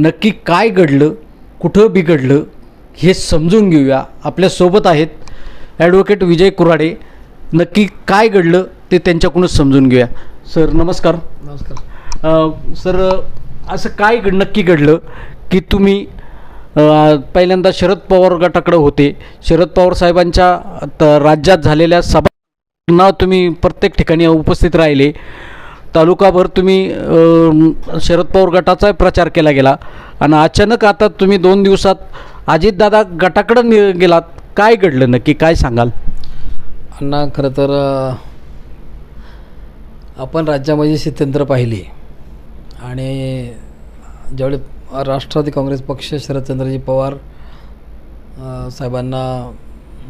नक्की काय घडलं कुठं बिघडलं हे समजून घेऊया. आपल्यासोबत आहेत ॲडव्होकेट विजय कुराडे नक्की काय घडलं ते त्यांच्याकडूनच समजून घेऊया. सर नमस्कार. नमस्कार. सर असं काय घड नक्की घडलं की तुम्ही पहिल्यांदा शरद पवार गटाकडे होते. शरद पवार साहेबांच्या राज्यात झालेल्या सभा तुम्ही प्रत्येक ठिकाणी उपस्थित राहिले. तालुकाभर तुम्ही शरद पवार गटाचा प्रचार केला गेला. आणि अचानक आता तुम्ही दोन दिवसात अजितदादा गटाकडं नि गेलात. काय घडलं नक्की? काय सांगाल? अण्णा खरं तर आपण राज्यामध्ये स्थित्यंतर पाहिली. आणि ज्यावेळी राष्ट्रवादी काँग्रेस पक्ष शरदचंद्रजी पवार साहेबांना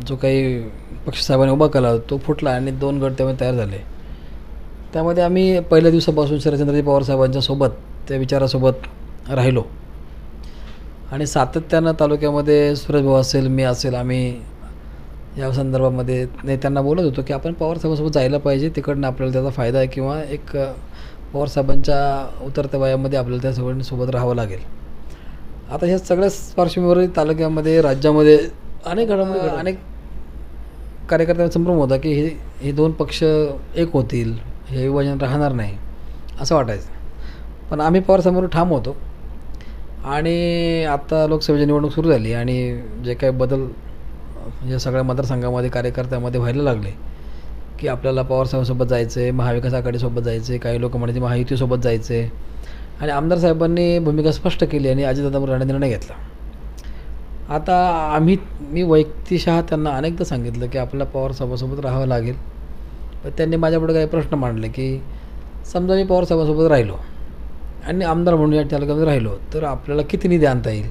जो काही पक्ष साहेबांनी उभा केला तो फुटला आणि दोन गट त्यामुळे तयार झाले. त्यामध्ये आम्ही पहिल्या दिवसापासून शरदचंद्रजी पवार साहेबांच्या सोबत त्या विचारासोबत राहिलो. आणि सातत्यानं तालुक्यामध्ये सूरजभाऊ असेल मी असेल आम्ही या संदर्भामध्ये नेत्यांना बोलत होतो की आपण पवारसाहेबांसोबत जायला पाहिजे तिकडनं आपल्याला त्याचा फायदा आहे किंवा एक पवारसाहेबांच्या उतरत्या वयामध्ये आपल्याला त्या सगळ्यांनी सोबत राहावं लागेल. आता ह्या सगळ्या पार्श्वभूमीवर तालुक्यामध्ये राज्यामध्ये अनेक अनेक कार्यकर्त्यांचा संभ्रम होता की हे हे दोन पक्ष एक होतील. हे विभाजन राहणार नाही असं वाटायचं. पण आम्ही पवारसाहेबांवर ठाम होतो. आणि आता लोकसभेची निवडणूक सुरू झाली आणि जे काही बदल या सगळ्या मतदारसंघामध्ये कार्यकर्त्यामध्ये व्हायला लागले की आपल्याला पवारसाहेबांसोबत जायचं आहे महाविकास आघाडीसोबत जायचं आहे काही लोक म्हणायचे महायुतीसोबत जायचं आहे आणि आमदार साहेबांनी भूमिका स्पष्ट केली आणि अजितदादा राणे निर्णय घेतला. आता आम्ही मी वैयक्तिशः त्यांना अनेकदा सांगितलं की आपल्याला पवारसाहेबांसोबत राहावं लागेल. पण त्यांनी माझ्यापुढे काही प्रश्न मांडले की समजा मी पवारसाहेबांसोबत राहिलो आणि आमदार म्हणून या तालुक्यामध्ये राहिलो तर आपल्याला किती निधी आणता येईल?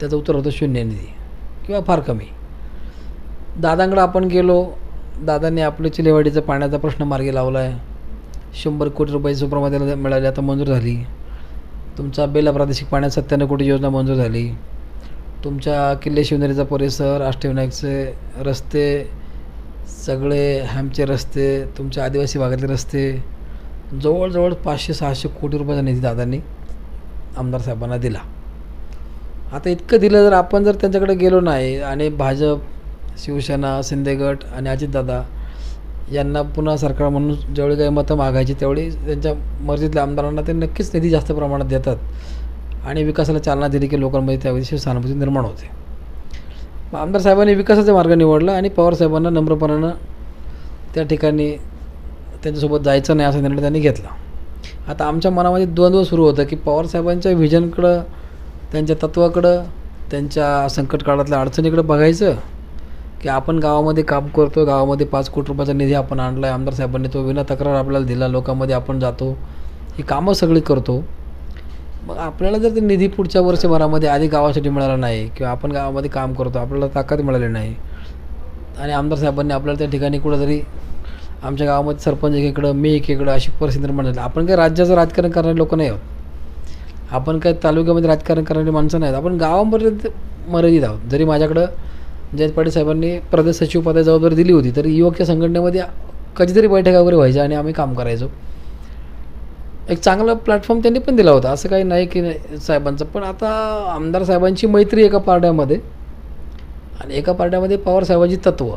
त्याचं उत्तर होतं शून्य निधी किंवा फार कमी. दादांकडं आपण गेलो दादांनी आपलं चिलेवाडीचा पाण्याचा प्रश्न मार्गी लावला आहे शंभर कोटी रुपयाची सुप्रमात्याला मिळाली आता मंजूर झाली. तुमचा बेला प्रादेशिक पाण्यात सत्त्याण्णव कोटी योजना मंजूर झाली. तुमच्या किल्ले शिवनेरीचा परिसर अष्टविनायकचे रस्ते सगळे हॅमचे रस्ते तुमच्या आदिवासी भागातले रस्ते जवळजवळ पाचशे सहाशे कोटी रुपयाचा निधी दादांनी आमदार साहेबांना दिला. आता इतकं दिलं जर आपण जर त्यांच्याकडे गेलो नाही आणि भाजप शिवसेना शिंदेगट आणि अजितदादा यांना पुन्हा सरकार म्हणून जेवढी काही मतं मागायची तेवढी त्यांच्या मर्जीतल्या आमदारांना ते नक्कीच निधी जास्त प्रमाणात देतात आणि विकासाला चालना दिली की लोकांमध्ये त्याविषयी सहानुभूती निर्माण होते. मग आमदार साहेबांनी विकासाचा मार्ग निवडला आणि पवारसाहेबांना नम्रपणानं त्या ठिकाणी त्यांच्यासोबत जायचं नाही असा निर्णय त्यांनी घेतला. आता आमच्या मनामध्ये द्वंद्व सुरू होतं की पवारसाहेबांच्या व्हिजनकडं त्यांच्या तत्वाकडं त्यांच्या संकट काळातल्या अडचणीकडं बघायचं की आपण गावामध्ये काम करतो गावामध्ये पाच कोटी रुपयाचा निधी आपण आणला आहे आमदार साहेबांनी तो विना तक्रार आपल्याला दिला लोकांमध्ये आपण जातो ही कामं सगळी करतो. मग आपल्याला जर ते निधी पुढच्या वर्षभरामध्ये आधी गावासाठी मिळाला नाही किंवा आपण गावामध्ये काम करतो आपल्याला ताकद मिळाली नाही. आणि आमदार साहेबांनी आपल्याला त्या ठिकाणी कुठंतरी आमच्या गावामध्ये सरपंच एकीकडं मी एकीकडं अशी परिस्थिती निर्माण झाली. आपण काही राज्याचं राजकारण करणारे लोक नाही आहोत. आपण काही तालुक्यामध्ये राजकारण करणारी माणसं नाहीत आपण गावापर्यंत मर्यादित आहोत. जरी माझ्याकडं जयंत पाटील साहेबांनी प्रदेश सचिव पदाची जबाबदारी दिली होती तरी युवकच्या संघटनेमध्ये कधीतरी बैठका वगैरे व्हायच्या आणि आम्ही काम करायचो. एक चांगला प्लॅटफॉर्म त्यांनी पण दिला होता. असं काही नाही की नाही साहेबांचं. पण आता आमदार साहेबांची मैत्री एका पार्ट्यामध्ये आणि एका पार्ट्यामध्ये पवार साहेबांची तत्व.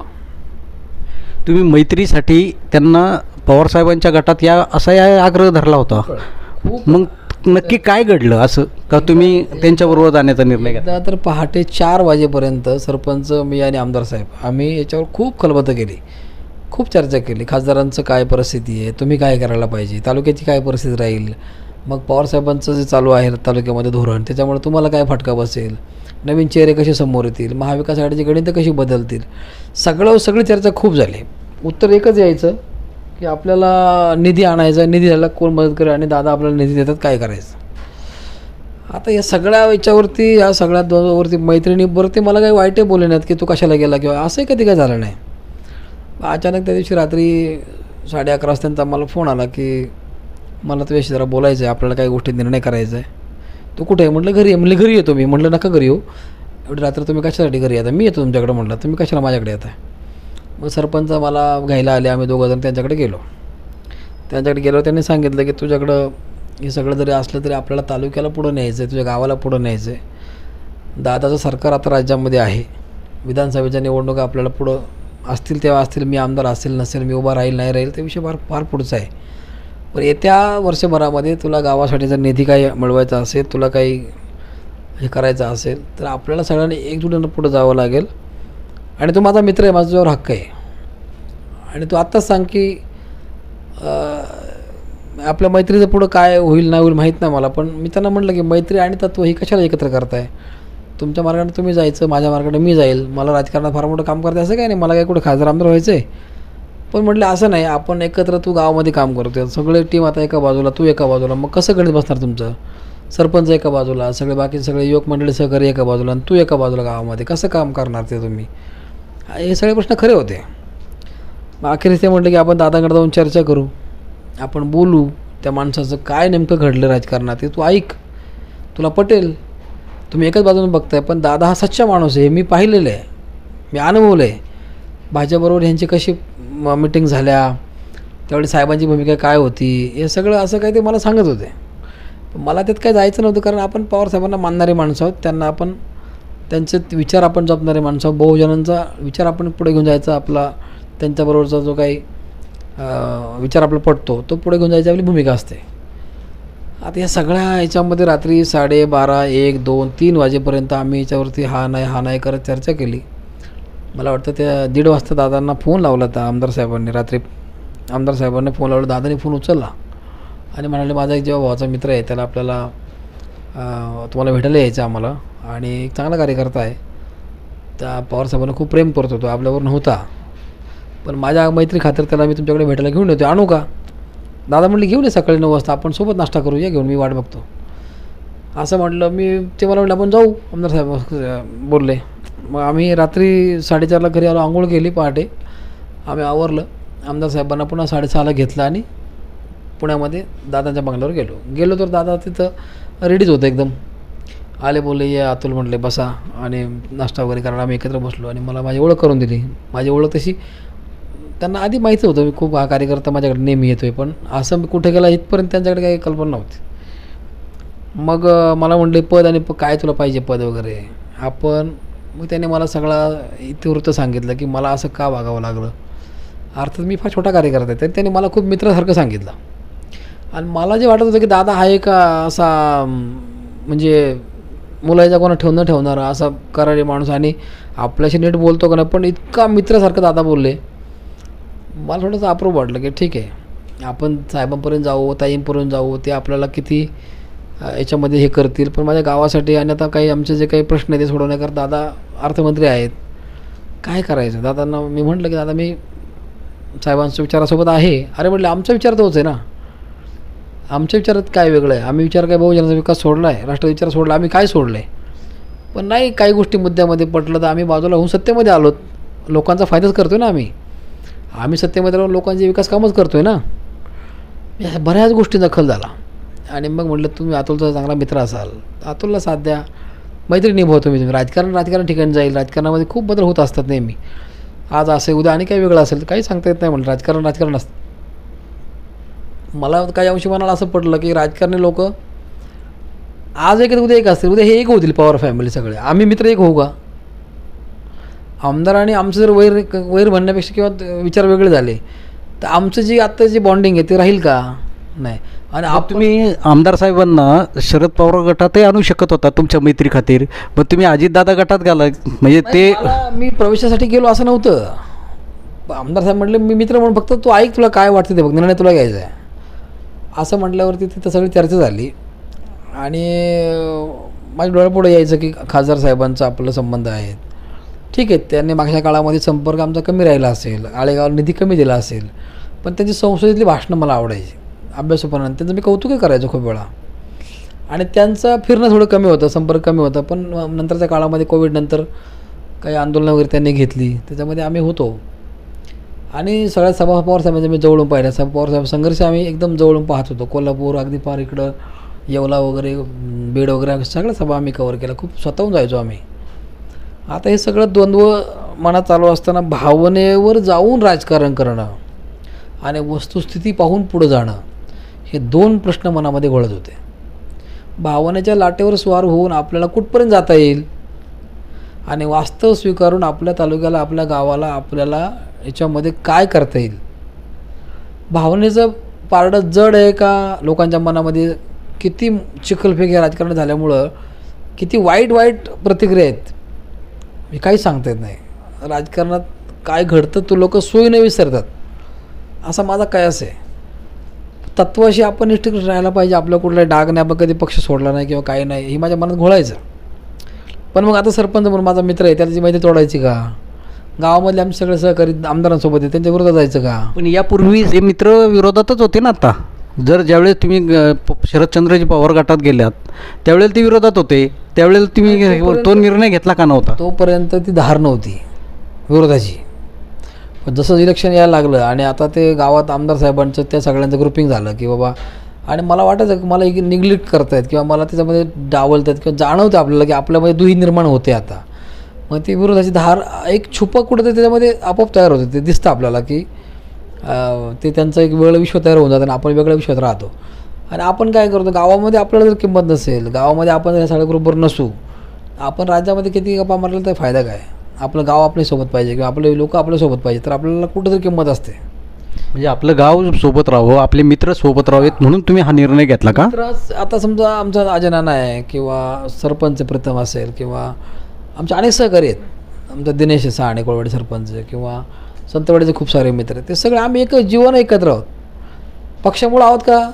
तुम्ही मैत्रीसाठी त्यांना पवारसाहेबांच्या गटात या असा या आग्रह धरला होता. मग नक्की काय घडलं असं? का तुम्ही त्यांच्याबरोबर जाण्याचा निर्णय घेतला? तर पहाटे चार वाजेपर्यंत सरपंच मी आणि आमदार साहेब आम्ही याच्यावर खूप खलबतं केली. खूप चर्चा केली. खासदारांचं काय परिस्थिती आहे? तुम्ही काय करायला पाहिजे? तालुक्याची काय परिस्थिती राहील? मग पवारसाहेबांचं जे चालू आहे तालुक्यामध्ये धोरण त्याच्यामुळे तुम्हाला काय फटका बसेल? नवीन चेहरे कसे समोर येतील? महाविकास आघाडीची गणितं कशी बदलतील? सगळं सगळी चर्चा खूप झाली. उत्तर एकच यायचं की आपल्याला निधी आणायचा निधी झाला कोण मदत करेल आणि दादा आपल्याला निधी देतात काय करायचं? आता या सगळ्या याच्यावरती या सगळ्या दोनवरती मैत्रिणीवरती मला काही वाईटही बोलले नाहीत की तू कशाला गेला किंवा असंही कधी काय झालं नाही. अचानक त्या दिवशी रात्री साडे अकरा वाजता त्यांचा मला फोन आला की मला तुझ्याशी जरा बोलायचं आहे आपल्याला काही गोष्टी निर्णय करायचा आहे तू कुठे आहे? म्हटलं घरी आहे. म्हणलं घरी येतो मी. म्हटलं नका घरी येऊ. एवढी रात्र तुम्ही कशासाठी घरी येता? मी येतो तुमच्याकडे म्हटलं. तुम्ही कशाला माझ्याकडे येता मग सरपंच मला घ्यायला आले. आम्ही दोघं जण त्यांच्याकडे गेलो. त्यांच्याकडे गेलो त्यांनी सांगितलं की तुझ्याकडं हे सगळं जरी असलं तरी आपल्याला तालुक्याला पुढं न्यायचं आहे तुझ्या गावाला पुढं न्यायचं आहे दादाचं सरकार आता राज्यामध्ये आहे. विधानसभेच्या निवडणुका आपल्याला पुढं असतील तेव्हा असतील मी आमदार असेल नसेल मी उभा राहील नाही राहील ते विषय फार फार पुढचा आहे. पण येत्या वर्षभरामध्ये तुला गावासाठी जर निधी काही मिळवायचा असेल तुला काही हे करायचं असेल तर आपल्याला सगळ्यांनी एकजुटीनं पुढं जावं लागेल. आणि तो माझा मित्र आहे माझा हक्क आहे. आणि तू आत्ताच सांग की आपल्या मैत्रीचं पुढं काय होईल नाही होईल माहीत नाही मला पण मी त्यांना म्हटलं की मैत्री आणि तत्व ही कशाला एकत्र करताय? तुमच्या मार्गाने तुम्ही जायचं माझ्या मार्गाने मी जाईल. मला राजकारणात फार मोठं काम करते असं काय नाही? मला काय कुठं खासदार आमदार व्हायचं आहे पण म्हटलं असं नाही आपण एकत्र तू गावामध्ये काम करतोय. सगळे टीम आता एका बाजूला तू एका बाजूला. मग कसं गणित बसणार तुमचं? सरपंच एका बाजूला सगळे बाकी सगळे युवक मंडळी सहकारी एका बाजूला आणि तू एका बाजूला गावामध्ये. कसं काम करणार ते तुम्ही? हे सगळे प्रश्न खरे होते. मग अखेरीस ते म्हटलं की आपण दादाकडे जाऊन चर्चा करू. आपण बोलू. त्या माणसाचं काय नेमकं घडलं राजकारणात ते तू ऐक. तुला पटेल. तुम्ही एकच बाजूने बघताय पण दादा हा सच्चा माणूस आहे मी पाहिलेलं आहे मी अनुभवलं आहे. भाजपबरोबर ह्यांची कशी मिटिंग झाल्या त्यावेळी साहेबांची भूमिका काय होती हे सगळं असं काही ते मला सांगत होते. मला त्यात काय जायचं नव्हतं कारण आपण पवार साहेबांना मानणारे माणसं आहोत त्यांना आपण त्यांचे विचार आपण जपणारे माणसं आहोत बहुजनांचा विचार आपण पुढे घेऊन जायचा आपला त्यांच्याबरोबरचा जो काही विचार आपला पडतो तो पुढे घेऊन जायची आपली भूमिका असते. आता या सगळ्या ह्याच्यामध्ये रात्री साडेबारा एक दोन तीन वाजेपर्यंत आम्ही याच्यावरती हा नाही हा नाही करत चर्चा केली. मला वाटतं त्या दीड वाजता दादांना फोन लावला होता आमदार साहेबांनी रात्री. आमदार साहेबांना फोन लावला दादाने फोन उचलला. आणि म्हणाले माझा एक जेव्हा भावाचा मित्र आहे त्याला आपल्याला तुम्हाला भेटायला यायचं आम्हाला. आणि एक चांगला कार्यकर्ता आहे. त्या पवार साहेबांना खूप प्रेम करत होतो आपल्यावर नव्हता. पण माझ्या मैत्री खातर त्याला मी तुमच्याकडे भेटायला घेऊन येतो आणू का? दादा म्हटले घेऊन ये सकाळी नऊ वाजता आपण सोबत नाश्ता करूया घेऊन मी वाट बघतो. असं म्हटलं मी ते मला म्हटलं आपण जाऊ. आमदार साहेब बोलले. मग आम्ही रात्री साडेचारला घरी आलो आंघोळ केली पहाटे. आम्ही आवरलं. आमदार साहेबांना पुन्हा साडेसहाला घेतलं आणि पुण्यामध्ये दादांच्या बंगल्यावर गेलो. गेलो तर दादा तिथं रेडीच होतं एकदम. आले बोलले ये अतुल म्हटले बसा. आणि नाश्ता वगैरे करायला आम्ही एकत्र बसलो आणि मला माझी ओळख करून दिली. माझी ओळख तशी त्यांना आधी माहिती होतं मी खूप हा कार्यकर्ता माझ्याकडे नेहमी येतो आहे पण असं मी कुठे गेला इथपर्यंत त्यांच्याकडे काही कल्पना नव्हती. मग मला म्हणले पद आणि प काय तुला पाहिजे पद वगैरे? आपण मग त्याने मला सगळा इतिवृत्त सांगितलं की मला असं का वागावं लागलं? अर्थात मी फार छोटा कार्यकर्ता आहे. तर त्याने मला खूप मित्रासारखं सांगितलं. आणि मला जे वाटत होतं की दादा हा एक असा म्हणजे मुलाच्या कोणा ठेवणं ठेवणारा असा करारी माणूस आणि आपल्याशी नीट बोलतो का नाही पण इतका मित्रासारखं दादा बोलले. मला थोडंसं अप्रूप वाटलं की ठीक आहे. आपण साहेबांपर्यंत जाऊ ताईंपर्यंत जाऊ ते आपल्याला किती याच्यामध्ये हे करतील. पण माझ्या गावासाठी आणि आता काही आमचे जे काही प्रश्न आहे ते सोडवण्याकरता दादा अर्थमंत्री आहेत. काय करायचं? दादांना मी म्हटलं की दादा मी साहेबांच्या विचारासोबत आहे. अरे म्हटलं आमचा विचार तोच आहे ना. आमच्या विचारात काय वेगळं आहे? आम्ही विचार काय बहुजनाचा विकास सोडला आहे राष्ट्र विचार सोडला आम्ही काय सोडलं आहे पण नाही काही गोष्टी मुद्द्यामध्ये पटलं तर आम्ही बाजूला होऊन सत्तेमध्ये आलोत. लोकांचा फायदाच करतो ना आम्ही. आम्ही सत्तेमध्ये राहून लोकांचे विकास कामच करतो आहे ना. या बऱ्याच गोष्टी दखल झाला. आणि मग म्हटलं तुम्ही अतुलचा चांगला मित्र असाल. अतुलला साथ द्या मैत्री निभवतो तुम्ही तुम्ही राजकारण राजकारण ठिकाणी जाईल. राजकारणामध्ये खूप बदल होत असतात नेहमी. आज असे उद्या आणि काही वेगळं असेल तर काही सांगता येत नाही म्हणलं राजकारण राजकारण असतं. मला काही अंशी मनाला असं पडलं की राजकारणी लोक आज एक उद्या एक असतील. उद्या हे एक होतील पॉवर फॅमिली सगळे. आम्ही मित्र एक होऊ का? आमदार आणि आमचं जर वैर वैर म्हणण्यापेक्षा किंवा विचार वेगळे झाले तर आमचं जी आत्ता जी बॉन्डिंग आहे ते राहील का? नाही. आणि आपण तुम्ही आमदार साहेबांना शरद पवार गटातही आणू शकत होता तुमच्या मैत्री खातीर. मग तुम्ही अजितदादा गटात घाला. म्हणजे ते मी प्रवेशासाठी गेलो असं नव्हतं. आमदार साहेब म्हटले मी मित्र म्हणून फक्त तू ऐक तुला काय वाटतं ते बघ निर्णय तुला घ्यायचा आहे. असं म्हटल्यावरती तिथं सगळी चर्चा झाली. आणि माझ्या डोळ्यापुढे यायचं की खासदार साहेबांचा आपलं संबंध आहेत. ठीक आहे त्यांनी मागच्या काळामध्ये संपर्क आमचा कमी राहिला असेल आळेगाव निधी कमी दिला असेल पण त्यांची संसदेतली भाषणं मला आवडायची अभ्यासोपरांत त्यांचं मी कौतुकही करायचो खूप वेळा. आणि त्यांचं फिरणं थोडं कमी होतं संपर्क कमी होता पण नंतरच्या काळामध्ये कोविडनंतर काही आंदोलनं वगैरे त्यांनी घेतली त्याच्यामध्ये आम्ही होतो. आणि सगळ्या सभा पवार साहेबांच्या मी जवळून पाहिल्या सभा पवार साहेब संघर्ष आम्ही एकदम जवळून पाहत होतो. कोल्हापूर अगदी पार इकडं येवला वगैरे बीड वगैरे सगळ्या सभा आम्ही कवर केल्या. खूप स्वतःहून जायचो आम्ही. आता हे सगळं द्वंद्व मनात चालू असताना भावनेवर जाऊन राजकारण करणं आणि वस्तुस्थिती पाहून पुढं जाणं हे दोन प्रश्न मनामध्ये घोळत होते. भावनेच्या लाटेवर स्वार होऊन आपल्याला कुठपर्यंत जाता येईल? आणि वास्तव स्वीकारून आपल्या तालुक्याला आपल्या गावाला आपल्याला याच्यामध्ये काय करता येईल? भावनेचं पारडं जड आहे का? लोकांच्या मनामध्ये किती चिखलफेक या राजकारण झाल्यामुळं किती वाईट वाईट प्रतिक्रिया आहेत? मी काही सांगता येत नाही. राजकारणात काय घडतं तो लोक सोयीने विसरतात. असा माझा कयास आहे. तत्वाशी आपण निष्ठ राहायला पाहिजे. आपलं कुठला डाग नाही आपण कधी पक्ष सोडला नाही किंवा काही नाही हे माझ्या मनात घोळायचं. पण मग आता सरपंच म्हणून माझा मित्र आहे त्याची माहिती तोडायची का? गावामधले आमचे सगळे सहकारी आमदारांसोबत आहे त्यांच्या विरोधात जायचं का? पण यापूर्वी जे मित्र विरोधातच होते ना आता. जर ज्यावेळेस तुम्ही शरदचंद्रजी पवार गटात गेल्यात त्यावेळेला ते विरोधात होते. त्यावेळेला तुम्ही तो निर्णय घेतला का नव्हता? तोपर्यंत ती धार नव्हती विरोधाची. पण जसं इलेक्शन यायला लागलं आणि आता ते गावात आमदार साहेबांचं त्या सगळ्यांचं ग्रुपिंग झालं की बाबा आणि मला वाटायचं की मला निग्लेक्ट करतायत किंवा मला त्याच्यामध्ये डावलतात किंवा जाणवतं आपल्याला की आपल्यामध्ये दुही निर्माण होते आता. मग ती विरोधाची धार एक छुपं कुठं त्याच्यामध्ये आपोआप तयार होते. ते दिसतं आपल्याला की ते त्यांचं एक वेगळं विश्व तयार होऊन जातं आणि आपण वेगळ्या विश्वात राहतो. आणि आपण काय करतो गावामध्ये आपल्याला जर किंमत नसेल गावामध्ये आपण या सगळ्या बरोबर नसू आपण राज्यामध्ये किती गप्पा मारला तर फायदा काय? आपलं गाव आपल्यासोबत पाहिजे किंवा आपले लोक आपल्यासोबत पाहिजे तर आपल्याला कुठंतरी किंमत असते. म्हणजे आपलं गाव सोबत राहावं आपले मित्र सोबत राहावेत म्हणून तुम्ही हा निर्णय घेतला का? तर आता समजा आमचा अजय नाना आहे किंवा सरपंच प्रथम असेल किंवा आमचे अनेक सहकारी आहेत. आमचा दिनेश सहाणे कोळवाडी सरपंच किंवा संतवाडीचे खूप सारे मित्र आहेत. ते सगळे आम्ही एक जीवन एकत्र आहोत. पक्षामुळं आहोत का?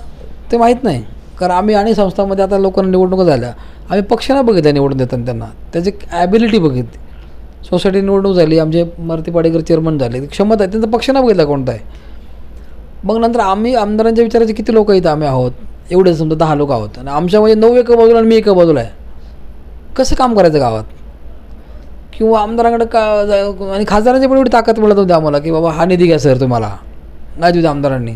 ते माहीत नाही. कारण आम्ही आणि संस्थांमध्ये आता लोकांना निवडणुका झाल्या. आम्ही पक्ष बघितल्या निवडून देताना त्यांना. त्याची ॲबिलिटी बघितली. सोसायटी निवडणूक झाली आमचे मारुती पाडेकर चेअरमन झाले. क्षमता आहे. त्यांचा पक्ष बघितला कोणता आहे. मग नंतर आम्ही आमदारांच्या विचाराचे किती लोक इथं आम्ही आहोत? एवढे समजा दहा लोक आहोत. आणि आमच्यामध्ये नऊ एका बाजूला आणि मी एका बाजूला आहे. कसं काम करायचं गावात? किंवा आमदारांकडे का जा- आणि खासदारांची पण एवढी ताकद मिळत होती आम्हाला की बाबा हा निधी घ्या सर तुम्हाला. नाही दिला आमदारांनी.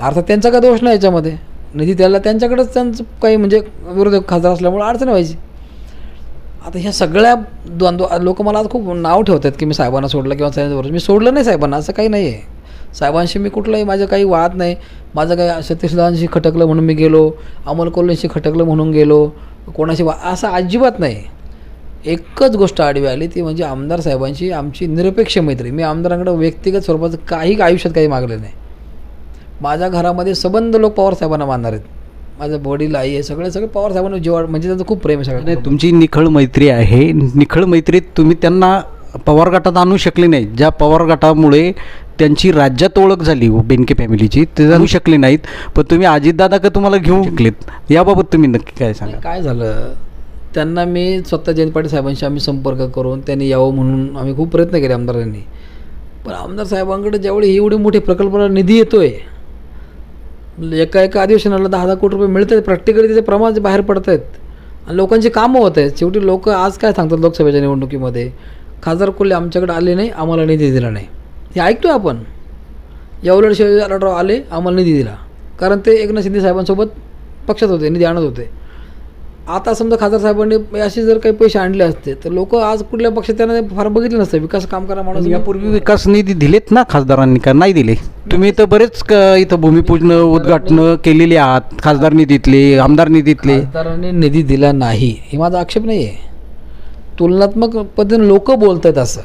अर्थात त्यांचा काय दोष नाही याच्यामध्ये. निधी त्याला त्यांच्याकडेच त्यांचं काही म्हणजे विरोधक खासदार असल्यामुळे अडचण व्हायची. आता ह्या सगळ्या द्वंद्व लोक मला आज खूप नाव ठेवतात की मी साहेबांना सोडलं किंवा साहेबांवर मी सोडलं नाही साहेबांना असं काही नाही आहे साहेबांशी मी कुठलाही माझं काही वाद नाही. माझं काही सतीशदांशी खटकलं म्हणून मी गेलो. अमोल कोल्हेशी खटकलं म्हणून गेलो. कोणाशी वा असं अजिबात नाही. एकच गोष्ट आडवी आली ती म्हणजे आमदार साहेबांची आमची निरपेक्ष मैत्री. मी आमदारांकडे व्यक्तिगत स्वरूपाचं काही आयुष्यात काही मागलं नाही. माझ्या घरामध्ये सबंध लोक पवार साहेबांना मानणार आहेत. माझं वडील आई आहे सगळे सगळे पवार साहेबांना जेव्हा म्हणजे त्यांचं खूप प्रेम आहे नाही सगळं तुमची निखळ मैत्री आहे. निखळ मैत्रीत तुम्ही त्यांना पवार गटात आणू शकले नाही. ज्या पवार गटामुळे त्यांची राज्यात ओळख झाली बेनके फॅमिलीची ते आणू शकले नाहीत. पण तुम्ही अजितदादा का तुम्हाला घेऊन शकलेत? याबाबत तुम्ही नक्की काय सांगा काय झालं? त्यांना मी स्वतः जयंत पाटील साहेबांशी आम्ही संपर्क करून त्यांनी यावं म्हणून आम्ही खूप प्रयत्न केले आमदारांनी. पण आमदार साहेबांकडे ज्यावेळी एवढे मोठे प्रकल्पाला निधी येतो आहे म्हणजे एका एका अधिवेशनाला दहा दहा कोटी रुपये मिळत आहेत प्रॅक्टिकली त्याचे प्रमाण बाहेर पडत आहेत आणि लोकांची कामं होत आहेत. शेवटी लोक आज काय सांगतात लोकसभेच्या निवडणुकीमध्ये? खासदार कोल्हे आमच्याकडे आले नाही आम्हाला निधी दिला नाही. हे ऐकतोय आपण. एवढे शिवाजीराव आले आम्हाला निधी दिला. कारण ते एकनाथ शिंदे साहेबांसोबत पक्षात होते निधी आणत होते. आता समजा खासदार साहेबांनी असे जर काही पैसे आणले असते तर लोक आज कुठल्या पक्षात त्यांना फार बघितलं नसतं. विकास काम करा माणूस यापूर्वी विकास निधी दिलेत ना खासदारांनी का? नाही दिले. तुम्ही तर बरेच क- इथं भूमिपूजन उद्घाटनं केलेली आहात. खासदार निधीतले आमदार निधीतले. खासदारांनी निधी दिला नाही. हे माझा आक्षेप नाही आहे तुलनात्मक पद्धतीने लोक बोलत आहेत असं.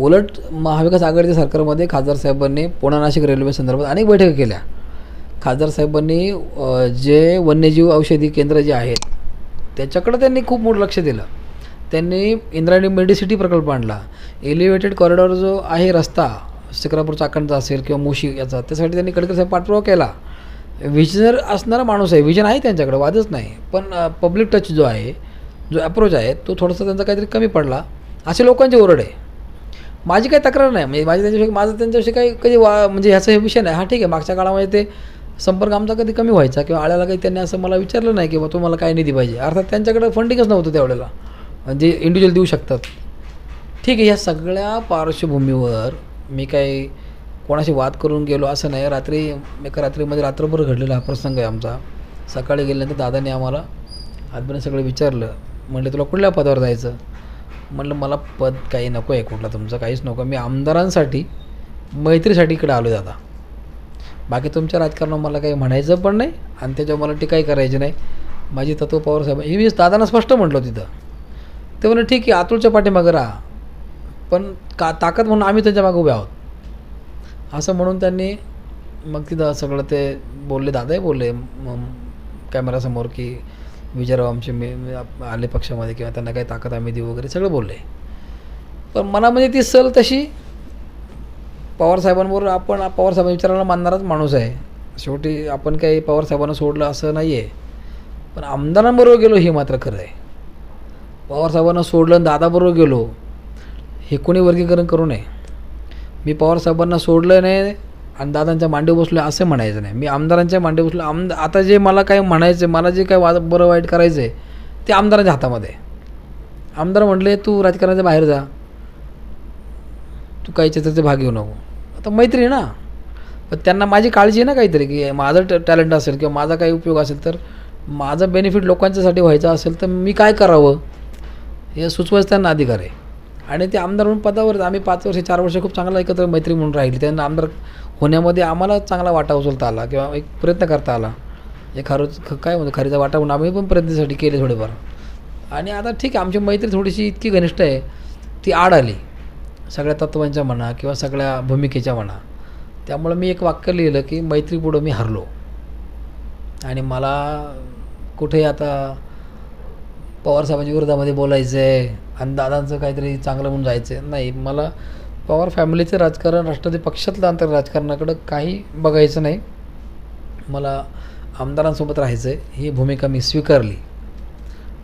उलट महाविकास आघाडीच्या सरकारमध्ये खासदार साहेबांनी पुणा नाशिक रेल्वे संदर्भात अनेक बैठका केल्या. खासदार साहेबांनी जे वन्यजीव औषधी केंद्र जे आहेत त्याच्याकडं त्यांनी खूप मोठं लक्ष दिलं. त्यांनी इंद्रायणी मेडिसिटी प्रकल्प आणला. एलिव्हेटेड कॉरिडॉर जो आहे रस्ता शिक्रापूर चाकणचा असेल किंवा मोशी याचा त्यासाठी त्यांनी कडकर साहेब पाठपुरावा केला. विजनर असणारा माणूस आहे विजन आहे त्यांच्याकडे वादच नाही. पण पब्लिक टच जो आहे जो अप्रोच आहे तो थोडासा त्यांचा काहीतरी कमी पडला. असे लोकांची ओरड आहे. माझी काही तक्रार नाही. म्हणजे माझी त्यांच्याविषयी माझं त्यांच्याविषयी काही कधी वा म्हणजे ह्याचा हे विषय नाही. हा ठीक आहे मागच्या काळामध्ये ते संपर्क आमचा कधी कमी व्हायचा किंवा आळ्याला काही त्यांनी असं मला विचारलं नाही की बा तुम्हाला काय निधी पाहिजे. अर्थात त्यांच्याकडे फंडिंगच नव्हतं त्यावेळेला म्हणजे इंडिव्हिज्युअल देऊ शकतात. ठीक आहे ह्या सगळ्या पार्श्वभूमीवर मी काही कोणाशी वाद करून गेलो असं नाही. रात्री एका रात्रीमध्ये रात्रभर घडलेला हा प्रसंग आहे आमचा. सकाळी गेल्यानंतर दादाने आम्हाला आदमीने सगळं विचारलं. म्हटलं तुला कुठल्या पदावर जायचं? म्हटलं मला पद काही नको आहे कुठला तुमचं काहीच नको. मी आमदारांसाठी मैत्रीसाठी इकडे आलो दादा. बाकी तुमच्या राजकारणावर मला काही म्हणायचं पण नाही आणि त्याच्यावर मला टीकाही करायची नाही. माझी तत्व पवारसाहेब हे मी दादांना स्पष्ट म्हटलं तिथं. ते म्हणे ठीक आहे अतुलच्या पाठीमागं राहा. पण का ताकद म्हणून आम्ही त्यांच्या मागे उभे आहोत. असं म्हणून त्यांनी मग तिथं सगळं ते बोलले दादाही बोलले कॅमेरासमोर की विजयराव आमचे मी आले पक्षामध्ये किंवा त्यांना काही ताकद आम्ही देऊ वगैरे सगळं बोलले. पण मनामध्ये ती सल तशी पवारसाहेबांबरोबर आपण पवारसाहेबांच्या विचाराला मानणाराच माणूस आहे. शेवटी आपण काही पवारसाहेबांना सोडलं असं नाही आहे पण आमदारांबरोबर गेलो हे मात्र खरं आहे. पवारसाहेबांना सोडलं आणि दादाबरोबर गेलो हे कोणी वर्गीकरण करू नये. मी पवारसाहेबांना सोडलं नाही आणि दादांच्या मांडीवर बसलो असं म्हणायचं नाही. मी आमदारांच्या मांडी बसलो. आमद आता जे मला काय म्हणायचं मला जे काय वा बरं वाईट करायचं आहे ते आमदारांच्या हातामध्ये आमदार म्हटले तू राजकारणाच्या बाहेर जा. तू काही त्याचे भाग घेऊ नको. आता मैत्री आहे ना. पण त्यांना माझी काळजी आहे ना काहीतरी की माझं ट टॅलेंट असेल किंवा माझा काही उपयोग असेल तर माझं बेनिफिट लोकांच्यासाठी व्हायचा असेल तर मी काय करावं? हे सुचवायचं त्यांना अधिकार आहे. आणि ते आमदार म्हणून पदावर आम्ही पाच वर्ष चार वर्ष खूप चांगला एकत्र मैत्री म्हणून राहिली. त्यांना आमदार होण्यामध्ये आम्हाला चांगला वाटा उचलता आला किंवा एक प्रयत्न करता आला. हे खरं काय म्हणतो खरीचा वाटा म्हणून आम्ही पण प्रयत्नासाठी केले थोडेफार. आणि आता ठीक आहे आमची मैत्री थोडीशी इतकी घनिष्ठ आहे ती आड आली. सगळ्या तत्वांच्या म्हणा किंवा सगळ्या भूमिकेच्या म्हणा त्यामुळं मी एक वाक्य लिहिलं की मैत्रीपुढं मी हरलो. आणि मला कुठेही आता पवारसाहेबांच्या विरोधामध्ये बोलायचं आहे आणि दादांचं काहीतरी चांगलं म्हणून जायचं आहे नाही. मला पवार फॅमिलीचं राजकारण राष्ट्रवादी पक्षातलं आंतर राजकारणाकडं काही बघायचं नाही. मला आमदारांसोबत राहायचं आहे ही भूमिका मी स्वीकारली.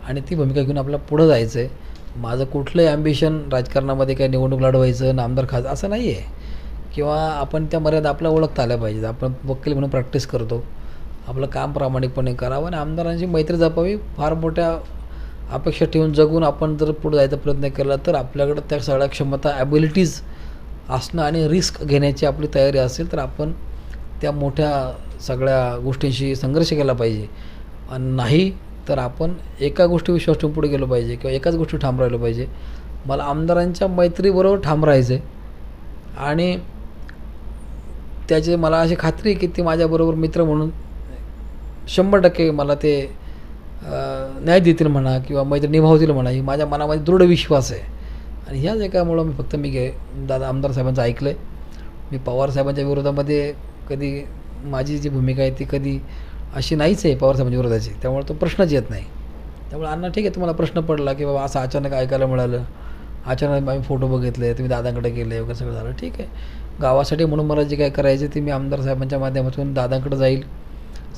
आणि ती भूमिका घेऊन आपल्याला पुढं जायचं आहे माझं कुठलंही ॲम्बिशन राजकारणामध्ये काही निवडणूक लढवायचं ना आमदार खास असं नाही आहे किंवा आपण त्या मर्यादा आपल्या ओळखता आल्या पाहिजेत. आपण वकील म्हणून प्रॅक्टिस करतो. आपलं काम प्रामाणिकपणे करावं आणि आमदारांची मैत्री जपावी. फार मोठ्या अपेक्षा ठेवून जगून आपण जर पुढे जायचा प्रयत्न केला तर आपल्याकडं त्या सगळ्या क्षमता ॲबिलिटीज असणं आणि रिस्क घेण्याची आपली तयारी असेल तर आपण त्या मोठ्या सगळ्या गोष्टींशी संघर्ष केला पाहिजे. आणि नाही तर आपण एका गोष्टी विश्वास ठेवून पुढे गेलो पाहिजे किंवा एकाच गोष्टी ठाम राहिलं पाहिजे. मला आमदारांच्या मैत्रीबरोबर ठाम राहायचं आहे आणि त्याचे मला अशी खात्री आहे की ते माझ्याबरोबर मित्र म्हणून शंभर टक्के मला ते न्याय देतील म्हणा किंवा मैत्री निभावतील म्हणा ही माझ्या मनामध्ये दृढ विश्वास आहे. आणि ह्याच एकामुळं मी फक्त मी गे दादा आमदार साहेबांचं ऐकलं आहे मी पवार साहेबांच्या विरोधामध्ये कधी माझी जी भूमिका आहे ती कधी अशी नाहीच आहे पवारसाहेब म्हणजे विरोधाची. त्यामुळे तो प्रश्नच येत नाही. त्यामुळे अण्णा ठीक आहे तुम्हाला प्रश्न पडला की बाबा असं अचानक ऐकायला मिळालं. अचानक आम्ही फोटो बघितले तुम्ही दादांकडे गेले वगैरे सगळं झालं. ठीक आहे. गावासाठी म्हणून मला जे काय करायचे ते मी आमदार साहेबांच्या माध्यमातून दादांकडे जाईल.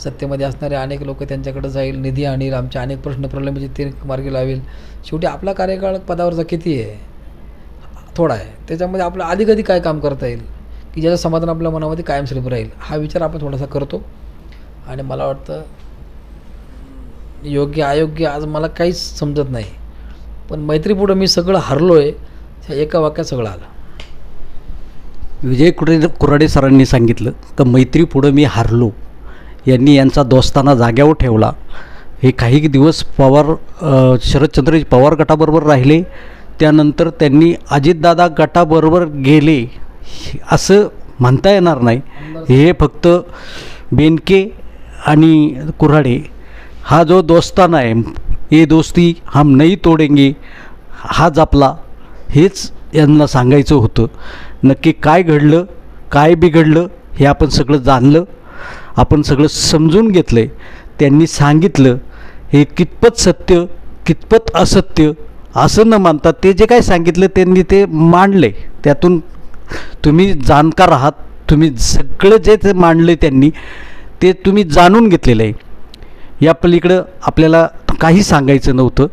सत्तेमध्ये असणारे अनेक लोक त्यांच्याकडे जाईल. निधी आणील आमचे अनेक प्रश्न प्रलंबित म्हणजे ते मार्गी लावेल. शेवटी आपला कार्यकाळ पदावरचा किती आहे? थोडा आहे. त्याच्यामध्ये आपलं अधिक अधिक काय काम करता येईल? की ज्याचं समाधान आपल्या मनामध्ये कायमस्वरूपी राहील? हा विचार आपण थोडासा करतो. आणि मला वाटतं योग्य अयोग्य आज मला काहीच समजत नाही. पण मैत्रीपुढं मी सगळं हरलो आहे ह्या एका वाक्यात सगळं आलं. विजय कुरडे कुराडे सरांनी सांगितलं का मैत्री पुढं मी हारलो. यांनी यांचा दोस्ताना जाग्यावर ठेवला. हे काही दिवस पवार शरदचंद्रजी पवार गटाबरोबर राहिले. त्यानंतर त्यांनी अजितदादा गटाबरोबर गेले. असं म्हणता येणार नाही. हे फक्त बेनके आणि कुऱ्हाडे हा जो दोस्ताना आहे ये दोस्ती हम नहीं तोडेंगे हा जपला हेच यांना सांगायचं होतं. नक्की काय घडलं काय बिघडलं हे आपण सगळं जाणलं आपण सगळं समजून घेतलं आहे त्यांनी सांगितलं हे कितपत सत्य कितपत असत्य असं न मानता ते जे काय सांगितलं त्यांनी ते मांडले. त्यातून तुम्ही जाणकार आहात तुम्ही सगळं जे ते मांडले त्यांनी ते तुम्ही जाणून घेतलेलं आहे. या पलीकडं आपल्याला काही सांगायचं नव्हतं.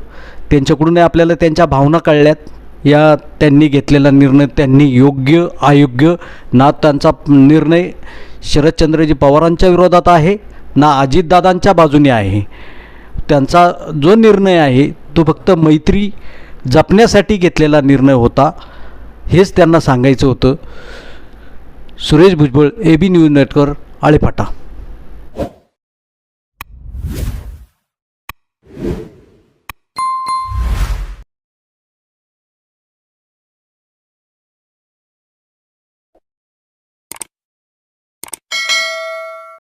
त्यांच्याकडून आपल्याला त्यांच्या भावना कळल्यात. या त्यांनी घेतलेला निर्णय त्यांनी योग्य अयोग्य ना त्यांचा निर्णय शरदचंद्रजी पवारांच्या विरोधात आहे ना अजितदादांच्या बाजूने आहे. त्यांचा जो निर्णय आहे तो फक्त मैत्री जपण्यासाठी घेतलेला निर्णय होता. हेच त्यांना सांगायचं होतं. Suresh Bhujbal A B news network Alephata.